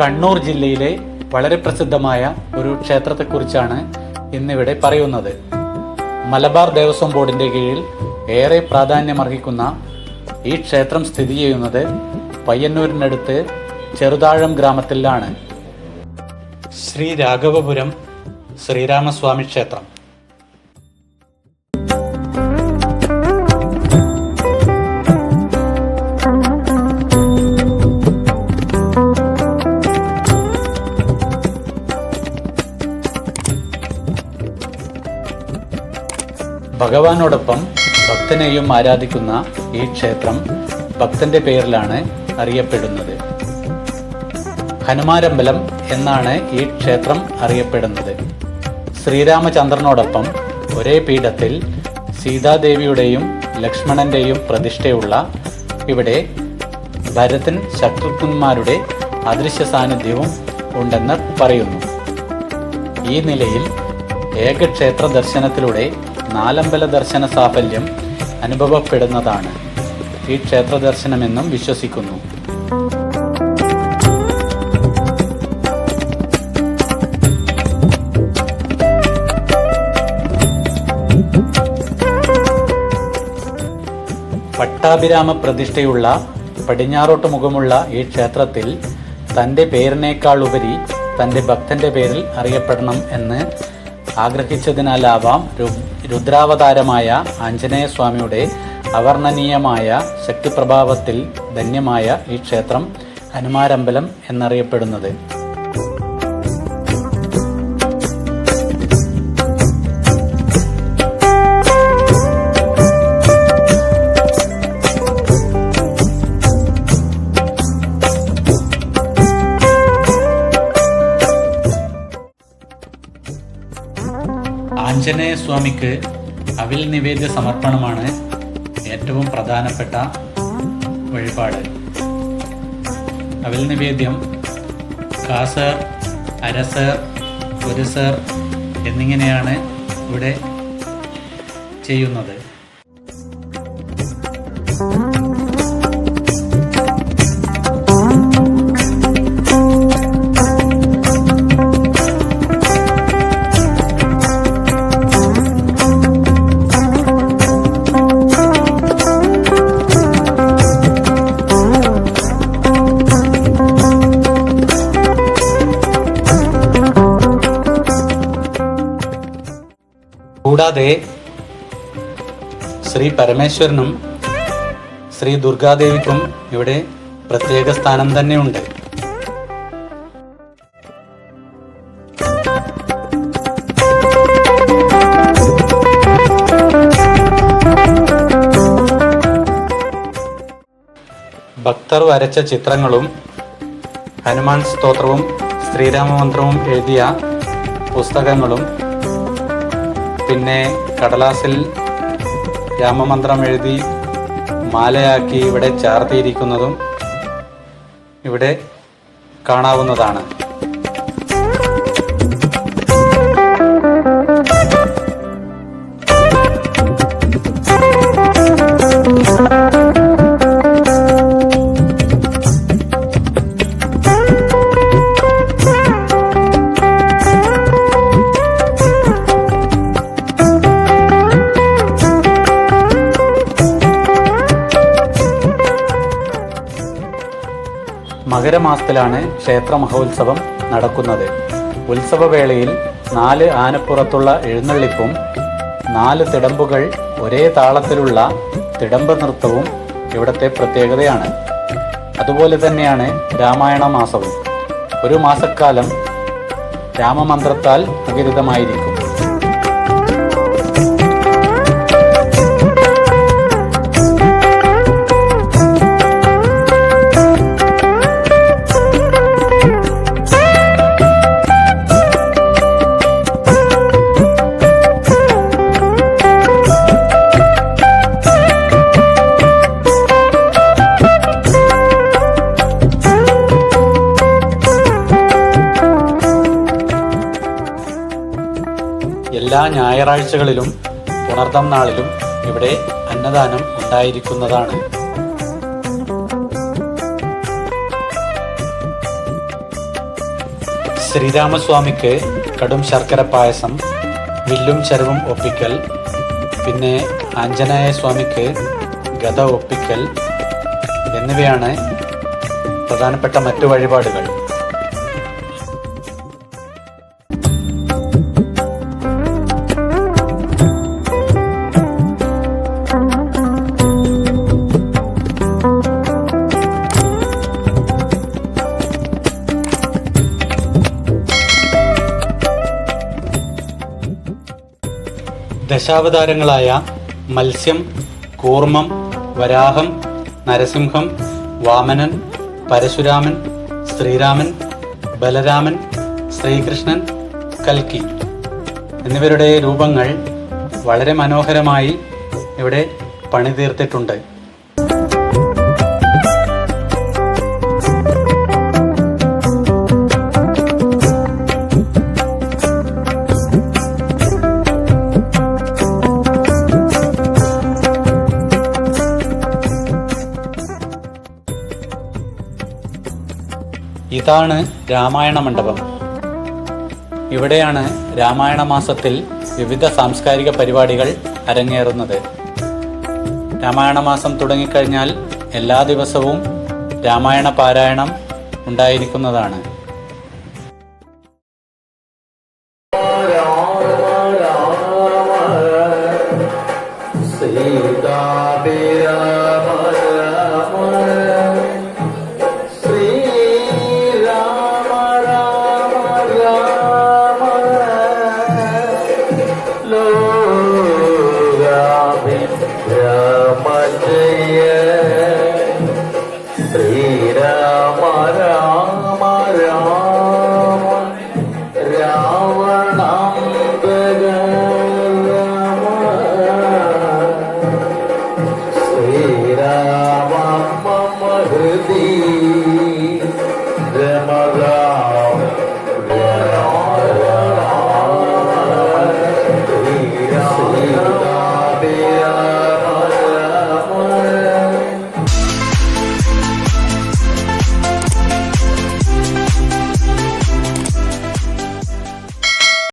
കണ്ണൂർ ജില്ലയിലെ വളരെ പ്രസിദ്ധമായ ഒരു ക്ഷേത്രത്തെക്കുറിച്ചാണ് ഇന്നിവിടെ പറയുന്നത്. മലബാർ ദേവസ്വം ബോർഡിന്റെ കീഴിൽ ഏറെ പ്രാധാന്യമർഹിക്കുന്ന ഈ ക്ഷേത്രം സ്ഥിതി ചെയ്യുന്നത് പയ്യന്നൂരിനടുത്ത് ചെറുതാഴം ഗ്രാമത്തിലാണ്. ശ്രീ രാഘവപുരം ശ്രീരാമസ്വാമി ക്ഷേത്രം. ഭഗവാനോടൊപ്പം ഭക്തനെയും ആരാധിക്കുന്ന ഈ ക്ഷേത്രം ഭക്തന്റെ പേരിലാണ് അറിയപ്പെടുന്നത്. ഹനുമാരമ്പലം എന്നാണ് ഈ ക്ഷേത്രം അറിയപ്പെടുന്നത്. ശ്രീരാമചന്ദ്രനോടൊപ്പം ഒരേ പീഠത്തിൽ സീതാദേവിയുടെയും ലക്ഷ്മണന്റെയും പ്രതിഷ്ഠയുള്ള ഇവിടെ ഭരതൻ ശത്രുഘ്നന്മാരുടെ അദൃശ്യ സാന്നിധ്യവും ഉണ്ടെന്ന് പറയുന്നു. ഈ നിലയിൽ ഏകക്ഷേത്ര ദർശനത്തിലൂടെ നാലമ്പല ദർശന സാഫല്യം അനുഭവപ്പെടുന്നതാണ്. ഈ ക്ഷേത്ര ദർശനമെന്നും വിശ്വസിക്കുന്നു. പട്ടാഭിരാമ പ്രതിഷ്ഠയുള്ള പടിഞ്ഞാറോട്ട് മുഖമുള്ള ഈ ക്ഷേത്രത്തിൽ തന്റെ പേരിനേക്കാൾ ഉപരി തന്റെ ഭക്തന്റെ പേരിൽ അറിയപ്പെടണം എന്ന് ആഗ്രഹിച്ചതിനാലാവാം രുദ്രാവതാരമായ ആഞ്ജനേയ സ്വാമിയുടെ അവർണനീയമായ ശക്തിപ്രഭാവത്തിൽ ധന്യമായ ഈ ക്ഷേത്രം ഹനുമാരമ്പലം എന്നറിയപ്പെടുന്നത്. ആഞ്ജനേയ സ്വാമിക്ക് അവിൽ നിവേദ്യ സമർപ്പണമാണ് ഏറ്റവും പ്രധാനപ്പെട്ട വഴിപാട്. അവിൽ നിവേദ്യം കാസർ അരസർ പുരസർ എന്നിങ്ങനെയാണ് ഇവിടെ ചെയ്യുന്നത്. കൂടാതെ ശ്രീ പരമേശ്വരനും ശ്രീ ദുർഗാദേവിക്കും ഇവിടെ പ്രത്യേക സ്ഥാനം തന്നെയുണ്ട്. ഭക്തർ വരച്ച ചിത്രങ്ങളും ഹനുമാൻ സ്തോത്രവും ശ്രീരാമമന്ത്രവും എഴുതിയ പുസ്തകങ്ങളും പിന്നെ കടലാസിൽ രാമമന്ത്രം എഴുതി മാലയാക്കി ഇവിടെ ചാർത്തിയിരിക്കുന്നതും ഇവിടെ കാണാവുന്നതാണ്. മകരമാസത്തിലാണ് ക്ഷേത്ര മഹോത്സവം നടക്കുന്നത്. ഉത്സവവേളയിൽ നാല് ആനപ്പുറത്തുള്ള എഴുന്നള്ളിപ്പും നാല് തിടമ്പുകൾ ഒരേ താളത്തിലുള്ള തിടമ്പ നൃത്തവും ഇവിടുത്തെ പ്രത്യേകതയാണ്. അതുപോലെ തന്നെയാണ് രാമായണ മാസവും ഒരു മാസക്കാലം രാമമന്ത്രത്താൽ മുഖരിതമായിരിക്കും എല്ലാ ഞായറാഴ്ചകളിലും പുണർദം നാളിലും ഇവിടെ അന്നദാനം ഉണ്ടായിരിക്കുന്നതാണ്. ശ്രീരാമസ്വാമിക്ക് കടും ശർക്കര പായസം വില്ലും ചരവും ഒപ്പിക്കൽ പിന്നെ ആഞ്ജനേയ സ്വാമിക്ക് ഗത ഒപ്പിക്കൽ എന്നിവയാണ് പ്രധാനപ്പെട്ട മറ്റു വഴിപാടുകൾ. ദശാവതാരങ്ങളായ മത്സ്യം കൂർമ്മം വരാഹം നരസിംഹം വാമനൻ പരശുരാമൻ ശ്രീരാമൻ ബലരാമൻ ശ്രീകൃഷ്ണൻ കൽക്കി. എന്നിവരുടെ രൂപങ്ങൾ വളരെ മനോഹരമായി ഇവിടെ പണിതീർത്തിട്ടുണ്ട്. ഇതാണ് രാമായണ മണ്ഡപം. ഇവിടെയാണ് രാമായണ മാസത്തിൽ വിവിധ സാംസ്കാരിക പരിപാടികൾ അരങ്ങേറുന്നത്. രാമായണ മാസം തുടങ്ങിക്കഴിഞ്ഞാൽ എല്ലാ ദിവസവും രാമായണ പാരായണം ഉണ്ടായിരിക്കുന്നതാണ്. സീതാ